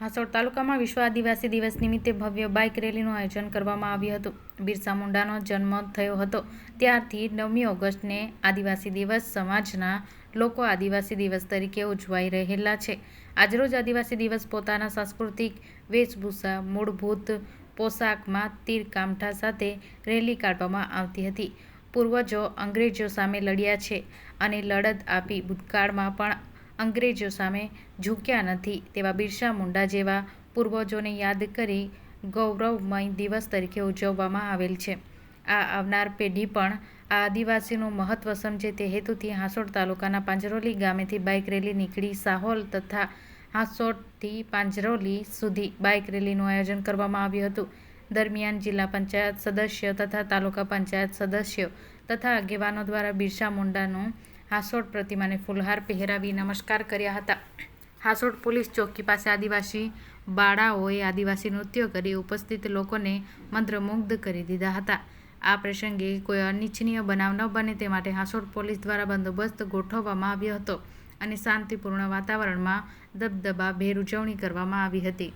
હાસોડ તાલુકામાં વિશ્વ આદિવાસી દિવસ નિમિત્તે ભવ્ય બાઇક રેલીનું આયોજન કરવામાં આવ્યું હતું. બિરસા મુંડાનો જન્મ થયો હતો. ત્યારથી નવમી ઓગસ્ટને આદિવાસી દિવસ સમાજના લોકો આદિવાસી દિવસ તરીકે ઉજવાઈ રહેલા છે. આજરોજ આદિવાસી દિવસ પોતાના સાંસ્કૃતિક વેશભૂષા, મૂળભૂત પોશાકમાં તીર કામઠા સાથે રેલી કાઢવામાં આવતી હતી. પૂર્વજો અંગ્રેજો સામે લડ્યા છે અને લડત આપી ભૂતકાળમાં પણ અંગ્રેજો સામે ઝૂક્યા નથી તેવા બિરસા મુંડા જેવા પૂર્વજોને યાદ કરી ગૌરવમય દિવસ તરીકે ઉજવવામાં આવેલ છે. આ આવનાર પેઢી પણ આ આદિવાસીનું મહત્ત્વ સમજે તે હેતુથી હાંસોડ તાલુકાના પાંજરોલી ગામેથી બાઇક રેલી નીકળી સાહોલ તથા હાંસોડથી પાંજરોલી સુધી બાઇક રેલીનું આયોજન કરવામાં આવ્યું હતું. દરમિયાન જિલ્લા પંચાયત સદસ્ય તથા તાલુકા પંચાયત સદસ્યો તથા આગેવાનો દ્વારા બિરસા મુંડાનું હાંસોડ પ્રતિમાને ફૂલહાર પહેરાવી નમસ્કાર કર્યા હતા. હાસોડ પોલીસ ચોકી પાસે આદિવાસી બાળાઓએ આદિવાસી નૃત્યો કરી ઉપસ્થિત લોકોને મંત્રમુગ્ધ કરી દીધા હતા. આ પ્રસંગે કોઈ અનિચ્છનીય બનાવ ન બને તે માટે હાસોડ પોલીસ દ્વારા બંદોબસ્ત ગોઠવવામાં આવ્યો હતો અને શાંતિપૂર્ણ વાતાવરણમાં દબદબા ભેર ઉજવણી કરવામાં આવી હતી.